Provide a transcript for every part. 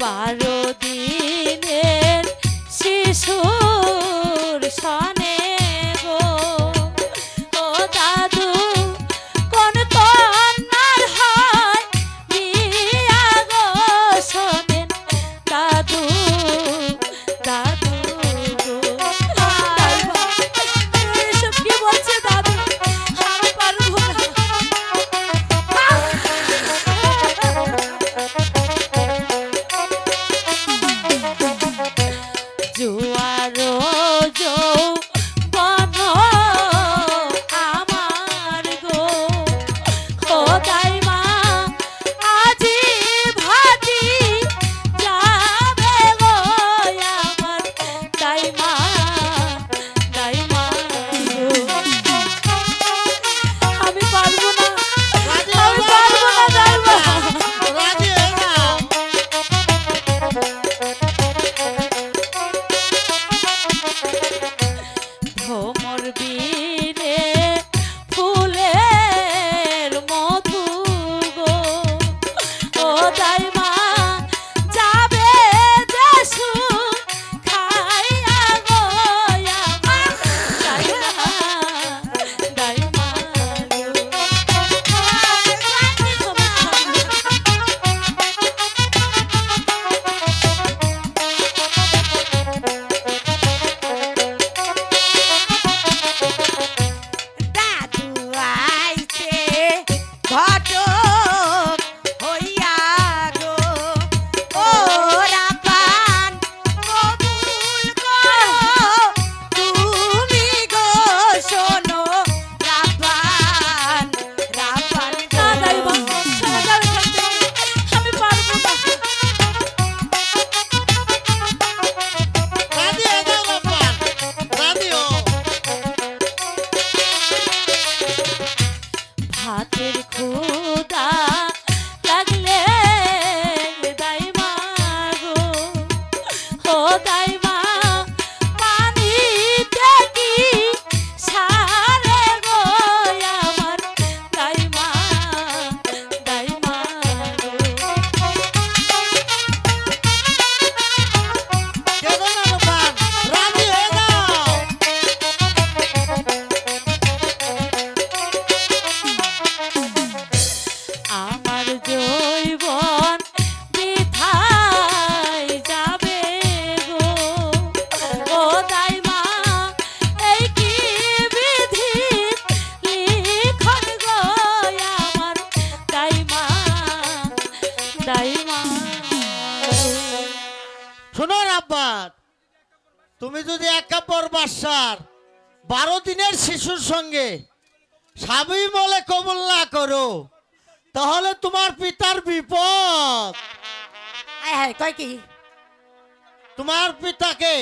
বারো দিনের শিশুর শোনো তুমি যদি এক কাপড় বাসার বারো দিনের শিশুর সঙ্গে স্বামী বলে কবল না করো তাহলে তোমার পিতার বিপদ। হ্যাঁ হ্যাঁ কয় কি? তোমার পিতাকে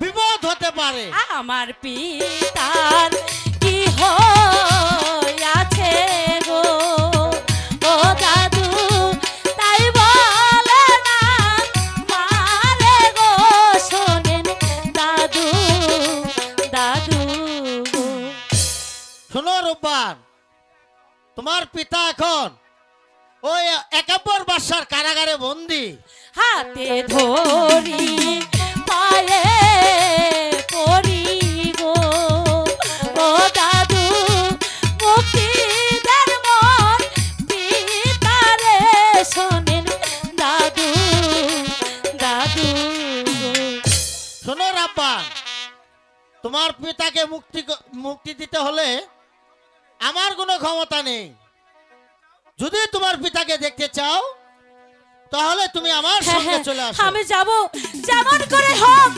বিপদ হতে পারে। আমার পিতার কি হইয়াছে শোনো রূপবান তোমার পিতা এখন ওই একাব্বর বাসার কারাগারে বন্দি। হাতে ধরি পায়ে পড়ি গো। ও দাদু মুক্তিদার পিতারে শোনেন দাদু দাদু। শোনো তোমার পিতাকে মুক্তি মুক্তি দিতে হলে আমার কোনো ক্ষমতা নেই। যদি তোমার পিতাকে দেখতে চাও তাহলে তুমি আমার হ্যাঁ, সঙ্গে হ্যাঁ, চলে আসো। আমি যাব। যেমন করে হোক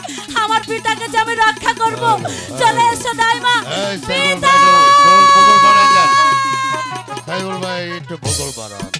আমার পিতাকে যে আমি রক্ষা করব। চলে এসো দাইমা। পিতা! ভাই একটু বগল বাড়ান